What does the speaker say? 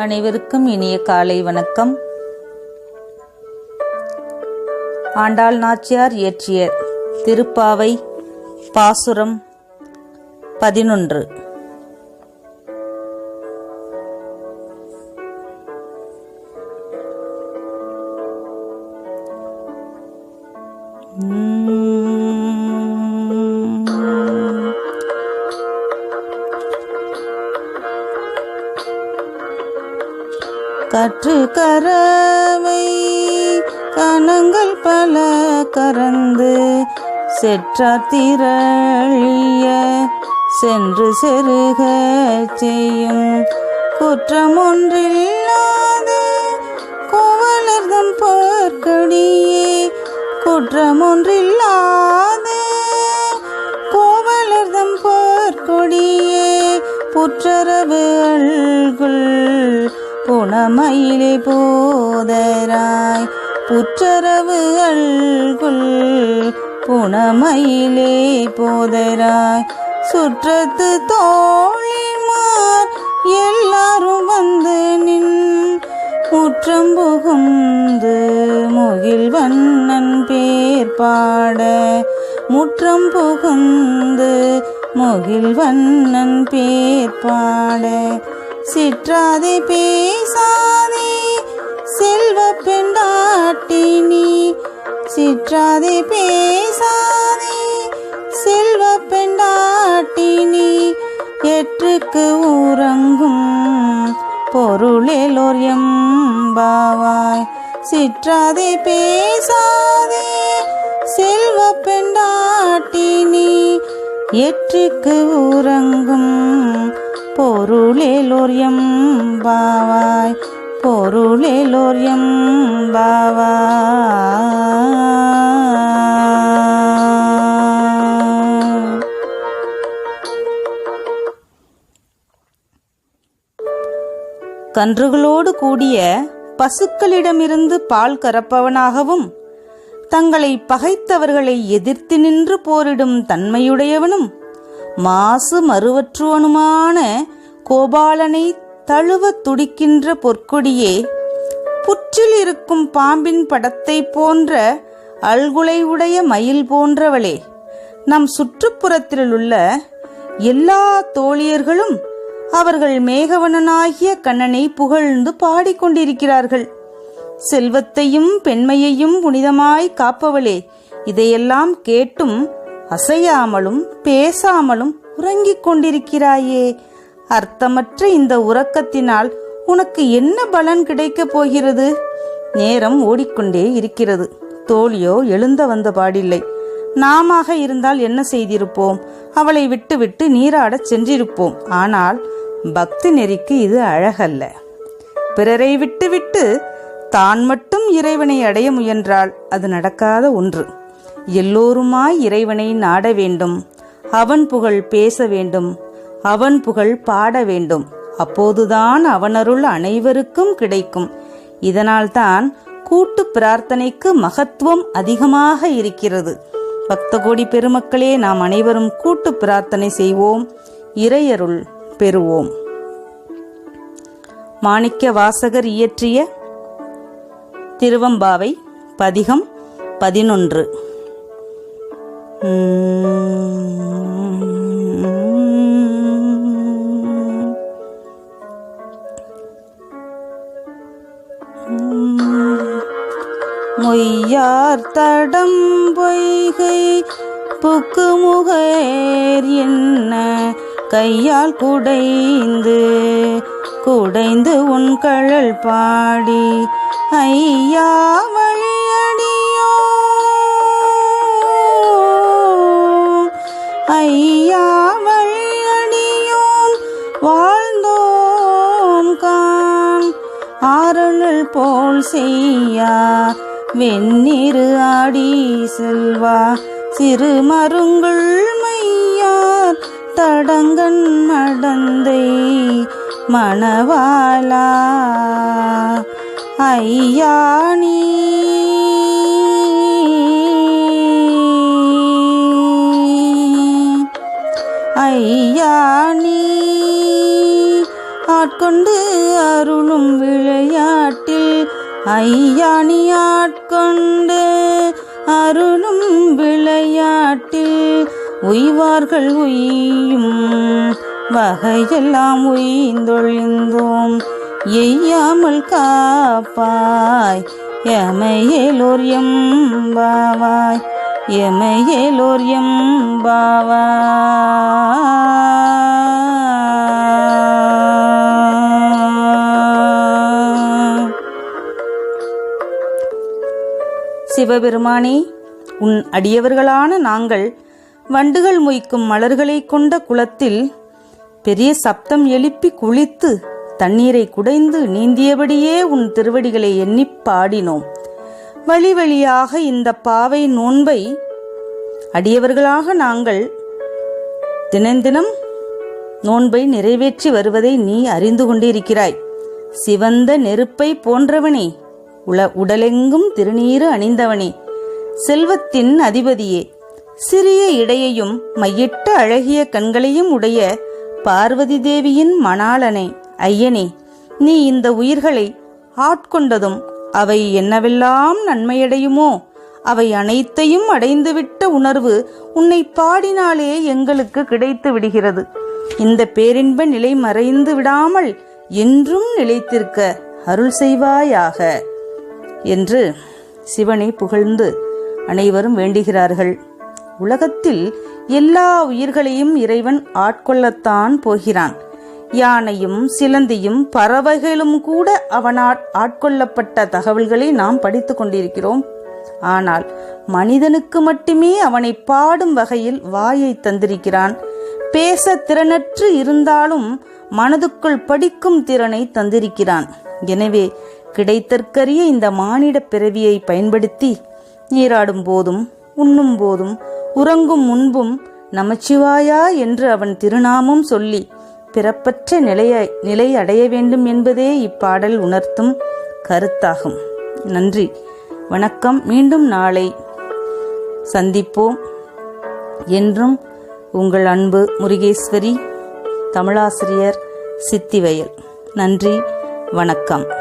அனைவருக்கும் இனிய காலை வணக்கம் ஆண்டாள் நாச்சியார் இயற்றிய திருப்பாவை பாசுரம் பதினொன்று உம். கற்று கரவை கணங்கள் பல கறந்து செற்றார் திரளிய சென்று செருக செய்யும். குற்றம் ஒன்றில்லாத குவலர்தம் போர்க்கடியே. குற்றம் ஒன்றில்லாத கோவலர்தம் போர்க்கொடியே. புற்றரவு குணமயிலை போதராய். புற்றரவு அல்குள் புனமயிலே போதராய். சுற்றத்து தோழிமார் எல்லாரும் வந்து நின் முற்றம் புகுந்து முகில் வண்ணன் பேர் பாட. முற்றம் புகுந்து முகில் வண்ணன் பேர் பாட. சிற்றாதே பேசாதே செல்வ பெண்டாட்டினி. சிற்றாதே பேசாதே செல்வ பெண்டாட்டினி. எற்றுக்கு ஊரங்கும் பொருளேலோர் எம்பாவாய். சிற்றாதே பேசாதே செல்வ பெண்டாட்டினி. எற்றுக்கு ஊரங்கும் பொருளேலோர் எம்பாவாய் பொருளேலோர் எம்பாவாய். கன்றுகளோடு கூடிய பசுக்களிடமிருந்து பால் கறப்பவனாகவும் தங்களை பகைத்தவர்களை எதிர்த்து நின்று போரிடும் தன்மையுடையவனும் மாசு மறுவற்றுவனுமான கோபாலனை தழுவ துடிக்கின்ற பொற்கொடியே புற்றில் இருக்கும் பாம்பின் படத்தை போன்ற அல்குலை உடைய மயில் போன்றவளே நம் சுற்றுப்புறத்திலுள்ள எல்லா தோழியர்களும் அவர்கள் மேகவனனாகிய கண்ணனை புகழ்ந்து பாடிக்கொண்டிருக்கிறார்கள். செல்வத்தையும் பெண்மையையும் புனிதமாய் காப்பவளே இதையெல்லாம் கேட்டும் அசையாமலும் பேசாமலும் உறங்கிக் கொண்டிருக்கிறாயே. அர்த்தமற்ற இந்த உறக்கத்தினால் உனக்கு என்ன பலன் கிடைக்கப் போகிறது? நேரம் ஓடிக்கொண்டே இருக்கிறது. தோழியோ எழுந்த வந்த பாடில்லை. நாமாக இருந்தால் என்ன செய்திருப்போம்? அவளை விட்டுவிட்டு நீராடச் சென்றிருப்போம். ஆனால் பக்தி நெறிக்கு இது அழகல்ல. பிறரை விட்டுவிட்டு தான் மட்டும் இறைவனை அடைய முயன்றால் அது நடக்காத ஒன்று. எல்லோருமாய் இறைவனை நாட வேண்டும். அவன் புகழ் பேச வேண்டும். அவன் புகழ் பாட வேண்டும். அப்போதுதான் அவனருள் அனைவருக்கும் கிடைக்கும். இதனால்தான் கூட்டு பிரார்த்தனைக்கு மகத்துவம் அதிகமாக இருக்கிறது. பக்த கோடி பெருமக்களே நாம் அனைவரும் கூட்டு பிரார்த்தனை செய்வோம். இறையருள் பெறுவோம். மாணிக்க வாசகர் இயற்றிய திருவம்பாவை பதிகம் பதினொன்று. மொய்யார் தடம் பொய்கை புக்குமுகேர் என்ன? கையால் குடைந்து குடைந்து உன் கழல் பாடி ஐயா வழி ஐயா வழியடியோம் வாழ்ந்தோம் கான். ஆரழல் போல் செய்யா வெந்நீரு ஆடி செல்வா. சிறு மருங்குள் மையார் தடங்கன் மடந்தை மணவாளா. ஐயாணி ஐயாணி ஆட்கொண்டு அருளும் விளையாட்டில் ஐயாணி ஆட்கொண்டு அருளும் விளையாட்டில் உய்வார்கள் உய்யும் வகையெல்லாம் உய்ந்தொழிந்தோம். எய்யாமல் காப்பாய் எமையேலோர் எம்பாவாய் எமையேலோர் எம்பாவாய். சிவபெருமானே உன் அடியவர்களான நாங்கள் வண்டுகள் மொய்க்கும் மலர்களைக் கொண்ட குளத்தில் பெரிய சப்தம் எழுப்பி குளித்து தண்ணீரை குடைந்து நீந்தியபடியே உன் திருவடிகளை எண்ணிப் பாடினோம். வழி வழியாக இந்த பாவை நோன்பை அடியவர்களாக நாங்கள் தினந்தினம் நோன்பை நிறைவேற்றி வருவதை நீ அறிந்து கொண்டிருக்கிறாய். சிவந்த நெருப்பை போன்றவனே உல உடலெங்கும் திருநீறு அணிந்தவனே. செல்வத்தின் அதிபதியே சிறிய இடையையும் மையிட்ட அழகிய கண்களையும் உடைய பார்வதி தேவியின் மணாளனே ஐயனே நீ இந்த உயிர்களை ஆட்கொண்டதும் அவை என்னவெல்லாம் நன்மையடையுமோ அவை அனைத்தையும் அடைந்துவிட்ட உணர்வு உன்னை பாடினாலே எங்களுக்கு கிடைத்து விடுகிறது. இந்த பேரின்ப நிலை மறைந்து விடாமல் என்றும் நிலைத்திருக்க அருள் செய்வாயாக. என்று சிவனை புகழ்ந்து அனைவரும் வேண்டுகிறார்கள். உலகத்தில் எல்லா உயிர்களையும் இறைவன் ஆட்கொள்ளத்தான் போகிறான். யானையும் சிலந்தியும் பறவைகளும் கூட அவனால் ஆட்கொள்ளப்பட்ட தகவல்களை நாம் படித்து கொண்டிருக்கிறோம். ஆனால் மனிதனுக்கு மட்டுமே அவனை பாடும் வகையில் வாயை தந்திருக்கிறான். பேச திறனற்று இருந்தாலும் மனதுக்குள் படிக்கும் திறனை தந்திருக்கிறான். எனவே கிடைத்தற்கரிய இந்த மானிட பிறவியை பயன்படுத்தி நீராடும் போதும் உண்ணும் போதும் உறங்கும் முன்பும் நமச்சிவாயா என்று அவன் திருநாமம் சொல்லி பிறப்பற்ற நிலைய நிலை அடைய வேண்டும் என்பதே இப்பாடல் உணர்த்தும் கருத்தாகும். நன்றி. வணக்கம். மீண்டும் நாளை சந்திப்போம். என்றும் உங்கள் அன்பு முருகேஸ்வரி தமிழாசிரியர் சித்திவயல். நன்றி. வணக்கம்.